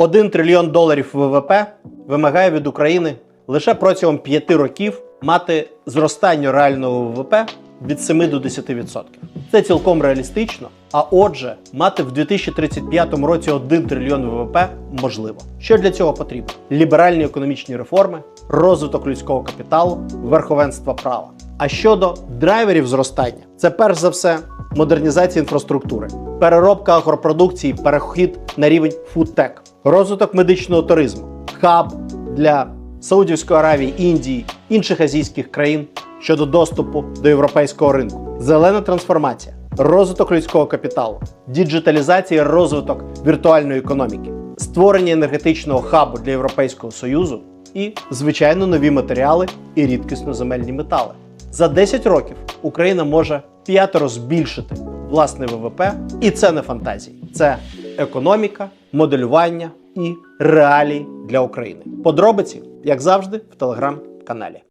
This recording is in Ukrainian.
1 трильйон доларів ВВП вимагає від України лише протягом 5 років мати зростання реального ВВП від 7 до 10%. Це цілком реалістично. А отже, мати в 2035 році 1 трильйон ВВП можливо. Що для цього потрібно? Ліберальні економічні реформи, розвиток людського капіталу, верховенство права. А щодо драйверів зростання, це перш за все модернізація інфраструктури, переробка агропродукції, перехід на рівень фудтек, розвиток медичного туризму, хаб для Саудівської Аравії, Індії, інших азійських країн щодо доступу до європейського ринку, зелена трансформація, розвиток людського капіталу, діджиталізація, розвиток віртуальної економіки, створення енергетичного хабу для Європейського Союзу. І, звичайно, нові матеріали і рідкісноземельні метали. За 10 років Україна може п'ятеро збільшити власне ВВП, і це не фантазії, це економіка, моделювання і реалії для України. Подробиці, як завжди, в телеграм-каналі.